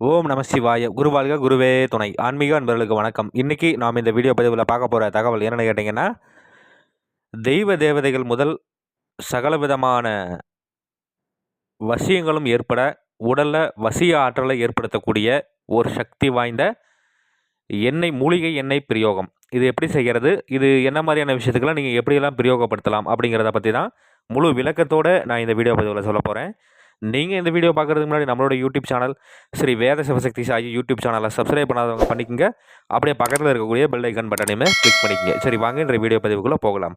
ஓம் நம சிவாய. குருவாழ்க குருவே துணை. ஆன்மீக அன்பர்களுக்கு வணக்கம். இன்றைக்கி நாம் இந்த வீடியோ பதிவில் பார்க்க போகிற தகவல் என்னென்னு கேட்டிங்கன்னா தெய்வ தேவதைகள் முதல் சகல விதமான வசியங்களும் ஏற்பட உடலில் வசிய ஆற்றலை ஏற்படுத்தக்கூடிய ஒரு சக்தி வாய்ந்த எண்ணெய் மூலிகை எண்ணெய் பிரயோகம். இது எப்படி செய்கிறது? இது என்ன மாதிரியான விஷயத்துக்கெல்லாம் நீங்கள் எப்படியெல்லாம் பிரயோகப்படுத்தலாம் அப்படிங்கிறத பற்றி தான் முழு விளக்கத்தோடு நான் இந்த வீடியோ பதிவில் சொல்ல போகிறேன் நீங்கள் இந்த வீடியோ பார்க்குறதுக்கு முன்னாடி நம்மளோட YouTube channel Sri Veda Sivasakthi Sai YouTube சேனலை சப்ஸ்கிரைப் பண்ணாதவங்க பண்ணிக்கோங்க. அப்படியே பக்கத்தில் இருக்கக்கூடிய பெல் ஐக்கன் பட்டனையுமே கிளிக் பண்ணிக்கங்க. சரி வாங்க இன்றைய வீடியோ பதிவுக்குள்ளே போகலாம்.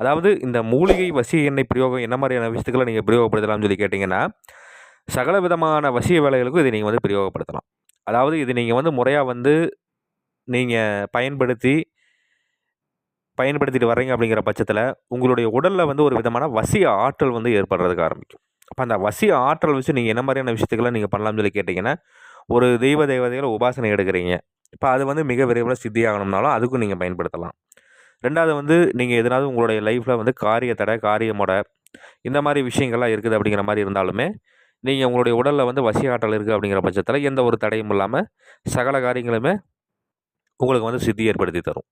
அதாவது இந்த மூலிகை வசிய எண்ணெய் பிரயோகம் என்ன மாதிரியான விஷயத்துக்களை நீங்கள் பிரயோகப்படுத்தலாம்னு சொல்லி கேட்டிங்கன்னா சகல விதமான வசிய வேலைகளுக்கும் இதை நீங்கள் வந்து பிரயோகப்படுத்தலாம். அதாவது இது நீங்கள் வந்து முறையாக வந்து நீங்கள் பயன்படுத்தி பயன்படுத்திட்டு வர்றீங்க அப்படிங்கிற பட்சத்தில் உங்களுடைய உடலில் வந்து ஒரு விதமான வசிய ஆற்றல் வந்து ஏற்படுறதுக்கு ஆரம்பிக்கும். அப்போ அந்த வசிய ஆற்றல் வச்சு நீங்கள் என்ன மாதிரியான விஷயத்துக்களை நீங்கள் பண்ணலாம்னு சொல்லி கேட்டிங்கன்னா ஒரு தெய்வ தெய்வதைகளை உபாசனை எடுக்கிறீங்க. இப்போ அது வந்து மிக விரைவில் சித்தி ஆகணும்னாலும் அதுக்கும் நீங்கள் பயன்படுத்தலாம். ரெண்டாவது வந்து நீங்கள் எதனாவது உங்களுடைய லைஃப்பில் வந்து காரிய தடை காரியமோட இந்த மாதிரி விஷயங்கள்லாம் இருக்குது அப்படிங்கிற மாதிரி இருந்தாலுமே நீங்கள் உங்களுடைய உடலில் வந்து வசி ஆற்றல் இருக்குது அப்படிங்கிற பட்சத்தில் எந்த ஒரு தடையும் இல்லாமல் சகல காரியங்களுமே உங்களுக்கு வந்து சித்தி ஏற்படுத்தி தரும்.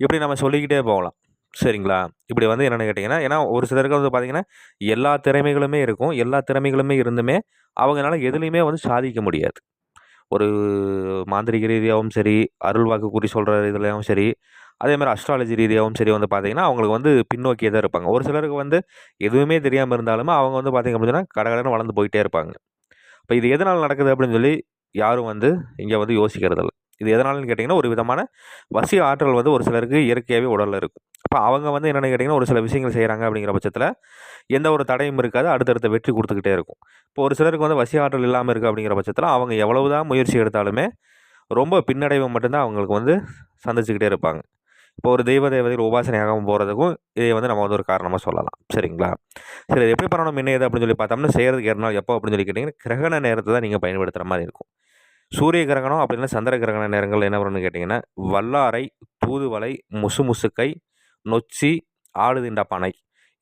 இப்படி நம்ம சொல்லிக்கிட்டே போகலாம். சரிங்களா? இப்படி வந்து என்னென்னு கேட்டிங்கன்னா ஏன்னா ஒரு சிலருக்கு வந்து பார்த்திங்கன்னா எல்லா திறமைகளுமே இருக்கும். எல்லா திறமைகளுமே இருந்துமே அவங்களால எதுலேயுமே வந்து சாதிக்க முடியாது. ஒரு மாந்திரிக ரீதியாகவும் சரி அருள் வாக்கு குறி சொல்கிற இதுலேயும் சரி அதே மாதிரி அஸ்ட்ராலஜி ரீதியாகவும் சரி வந்து பார்த்திங்கன்னா அவங்களுக்கு வந்து பின்னோக்கியே தான் இருப்பாங்க. ஒரு சிலருக்கு வந்து எதுவுமே தெரியாமல் இருந்தாலுமே அவங்க வந்து பார்த்திங்க அப்படின்னா கடகடன்னு வளர்ந்து போயிட்டே இருப்பாங்க. இப்போ இது எதனால் நடக்குது அப்படின்னு சொல்லி யாரும் வந்து இங்கே வந்து யோசிக்கிறதில்ல. இது எதனாலன்னு கேட்டிங்கன்னா ஒரு விதமான வசி ஆற்றல் வந்து ஒரு சிலருக்கு இயற்கையாகவே உடலில் இருக்கும். அப்போ அவங்க வந்து என்னென்னு கேட்டிங்கன்னா ஒரு சில விஷயங்கள் செய்கிறாங்க அப்படிங்கிற பட்சத்தில் எந்த ஒரு தடையும் இருக்காது அடுத்தடுத்த வெற்றி கொடுத்துக்கிட்டே இருக்கும். இப்போ ஒரு சிலருக்கு வந்து வசி ஆற்றல் இல்லாமல் இருக்குது அப்படிங்கிற பட்சத்தில் அவங்க எவ்வளவு தான் முயற்சி எடுத்தாலுமே ரொம்ப பின்னடைவை மட்டும்தான் அவங்களுக்கு வந்து சந்திச்சுக்கிட்டே இருப்பாங்க. இப்போ ஒரு தெய்வ தேவதைகள் உபாசனையாகவும் போகிறதுக்கும் இதை வந்து நம்ம வந்து ஒரு காரணமாக சொல்லலாம். சரிங்களா? சரி எப்படி பண்ணணும் என்ன ஏது அப்படின்னு சொல்லி பார்த்தோம்னா செய்கிறதுக்கு ஏறினால் எப்போ அப்படின்னு சொல்லி கேட்டிங்கன்னா கிரகண நேரத்தை தான் நீங்கள் பயன்படுத்துகிற மாதிரி இருக்கும். சூரிய கிரகணம் அப்படின்னா சந்திர கிரகண நேரங்கள் என்ன வரும்னு கேட்டிங்கன்னா வல்லாரை தூதுவலை முசு முசுக்கை நொச்சி ஆடுதிண்ட பனை.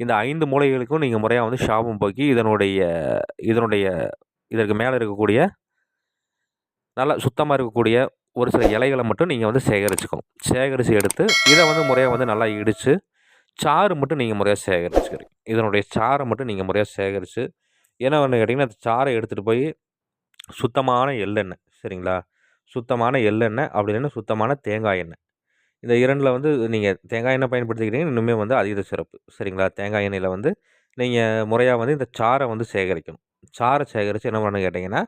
இந்த ஐந்து மூலைகளுக்கும் நீங்கள் முறையாக வந்து ஷாபம் போக்கி இதனுடைய இதனுடைய இதற்கு மேலே இருக்கக்கூடிய நல்லா சுத்தமாக இருக்கக்கூடிய ஒரு சில இலைகளை மட்டும் நீங்கள் வந்து சேகரிச்சுக்கணும். சேகரித்து எடுத்து இதை வந்து முறையாக வந்து நல்லா இடித்து சாறு மட்டும் நீங்கள் முறையாக சேகரிச்சுக்கிறீங்க. இதனுடைய சாறை மட்டும் நீங்கள் முறையாக சேகரித்து என்ன ஒன்று கேட்டிங்கன்னா அந்த எடுத்துகிட்டு போய் சுத்தமான எள்ளெண்ணெய் சரிங்களா? சுத்தமான எள்ளெண்ணெய் அப்படி இல்லைன்னா சுத்தமான தேங்காய் எண்ணெய். இந்த இரண்டில் வந்து நீங்கள் தேங்காய் எண்ணெய் பயன்படுத்திக்கிறீங்க இன்னுமே வந்து அதிக சிறப்பு. சரிங்களா? தேங்காய் எண்ணெயில் வந்து நீங்கள் முறையாக வந்து இந்த சாரை வந்து சேகரிக்கணும். சாரை சேகரித்து என்ன பண்ணணும் கேட்டிங்கன்னா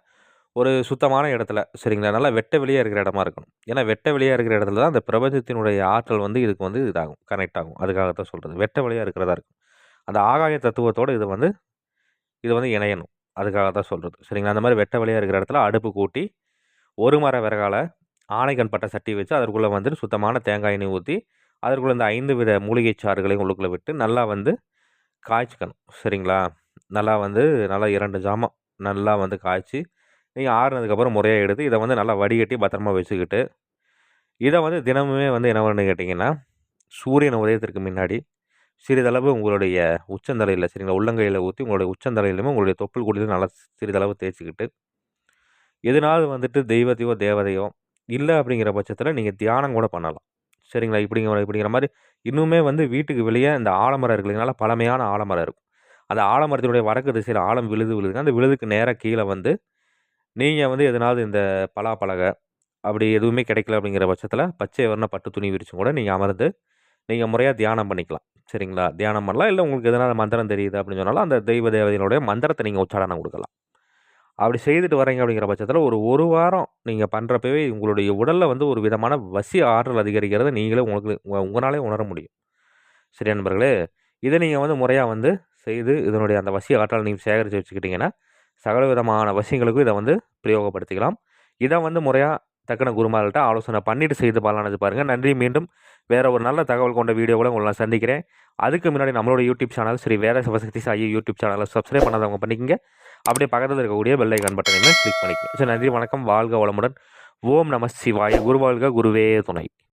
ஒரு சுத்தமான இடத்துல சரிங்களா? நல்லா வெட்ட வெளியாக இருக்கிற இடமா இருக்கணும். ஏன்னா வெட்ட வெளியாக இருக்கிற இடத்துல தான் அந்த பிரபஞ்சத்தினுடைய ஆற்றல் வந்து இதுக்கு வந்து இதாகும் கனெக்ட் ஆகும். அதுக்காக தான் சொல்கிறது வெட்ட வெளியாக இருக்கிறதா இருக்கும் அந்த ஆகாய தத்துவத்தோடு இது வந்து இது வந்து இணையணும். அதுக்காக தான் சொல்கிறது சரிங்களா? அந்த மாதிரி வெட்ட வெளியாக இருக்கிற இடத்துல அடுப்பு கூட்டி ஒரு மர விறகால ஆணைக்கண் பட்ட சட்டி வச்சு அதற்குள்ளே வந்துட்டு சுத்தமான தேங்காய் எண்ணெய் ஊற்றி அதற்குள்ளே இந்த ஐந்து வித மூலிகை சாறுகளையும் உள்ளுக்குள்ளே விட்டு நல்லா வந்து காய்ச்சிக்கணும். சரிங்களா? நல்லா வந்து நல்லா இரண்டு ஜாமான் நல்லா வந்து காய்ச்சி நீங்கள் ஆறுனதுக்கப்புறம் முறையாக எடுத்து இதை வந்து நல்லா வடிகட்டி பத்திரமா வச்சுக்கிட்டு இதை வந்து தினமுமே வந்து என்ன பண்ணு கேட்டிங்கன்னா சூரியன் உதயத்திற்கு முன்னாடி சிறிதளவு உங்களுடைய உச்சந்தலையில் சரிங்களா? உள்ளங்கையில் ஊற்றி உங்களுடைய உச்சந்தலையிலுமே உங்களுடைய தொப்புள் குடியில் நல்லா சிறிதளவு தேய்ச்சிக்கிட்டு எதனாவது வந்துட்டு தெய்வத்தையோ தேவதையோ இல்லை அப்படிங்கிற பட்சத்தில் நீங்கள் தியானம் கூட பண்ணலாம். சரிங்களா? இப்படிங்கிற இப்படிங்கிற மாதிரி இன்னுமே வந்து வீட்டுக்கு வெளியே இந்த ஆலமரம் இருக்கிறதுனால பழமையான ஆலமரம் இருக்கும். அந்த ஆலமரத்தினுடைய வடக்கு திசையில் ஆழம் விழுது விழுதுங்க. அந்த விழுதுக்கு நேராக கீழே வந்து நீங்கள் வந்து எதனாவது இந்த பலாப்பலகை அப்படி எதுவுமே கிடைக்கல அப்படிங்கிற பட்சத்தில் பச்சை வர்ண பட்டு துணி விரிச்சும் கூட நீங்கள் அமர்ந்து நீங்கள் முறையாக தியானம் பண்ணிக்கலாம். சரிங்களா? தியானம் பண்ணலாம். இல்லை உங்களுக்கு எதனால் மந்திரம் தெரியுது அப்படின்னு சொன்னாலும் அந்த தெய்வ தேவதையினுடைய மந்திரத்தை நீங்கள் உச்சாரணம் கொடுக்கலாம். அப்படி செய்துட்டு வரீங்க அப்படிங்கிற பட்சத்தில் ஒரு ஒரு வாரம் நீங்கள் பண்ணுறப்பவே உங்களுடைய உடலில் வந்து ஒரு விதமான வசி ஆற்றல் அதிகரிக்கிறத நீங்களே உங்களுக்கு உங்களாலே உணர முடியும். சரி நண்பர்களே இதை நீங்கள் வந்து முறையாக வந்து செய்து இதனுடைய அந்த வசி ஆற்றல் நீங்கள் சேகரித்து வச்சுக்கிட்டிங்கன்னா சகல விதமான வசியங்களுக்கும் இதை வந்து பிரயோகப்படுத்திக்கலாம். இதை வந்து முறையாக தக்கன குருமார்கள்ட்ட ஆலோசனை பண்ணிவிட்டு செய்து பலனது பாருங்கள் நன்றி. மீண்டும் வேறு ஒரு நல்ல தகவல் கொண்ட வீடியோவில் உங்களை நான் சந்திக்கிறேன். அதுக்கு முன்னாடி நம்மளோட YouTube channel Sri Veda Sivasakthi Sai YouTube சேனலை சப்ஸ்கிரைப் பண்ணாதவங்க பண்ணிக்கங்க. அப்படியே பக்கத்தில் இருக்கக்கூடிய பெல் ஐக்கான் பட்டனையுமே கிளிக் பண்ணிக்கங்க. சரி நன்றி வணக்கம். வாழ்க வளமுடன். ஓம் நம சிவாய. குருவாழ்க குருவே துணை.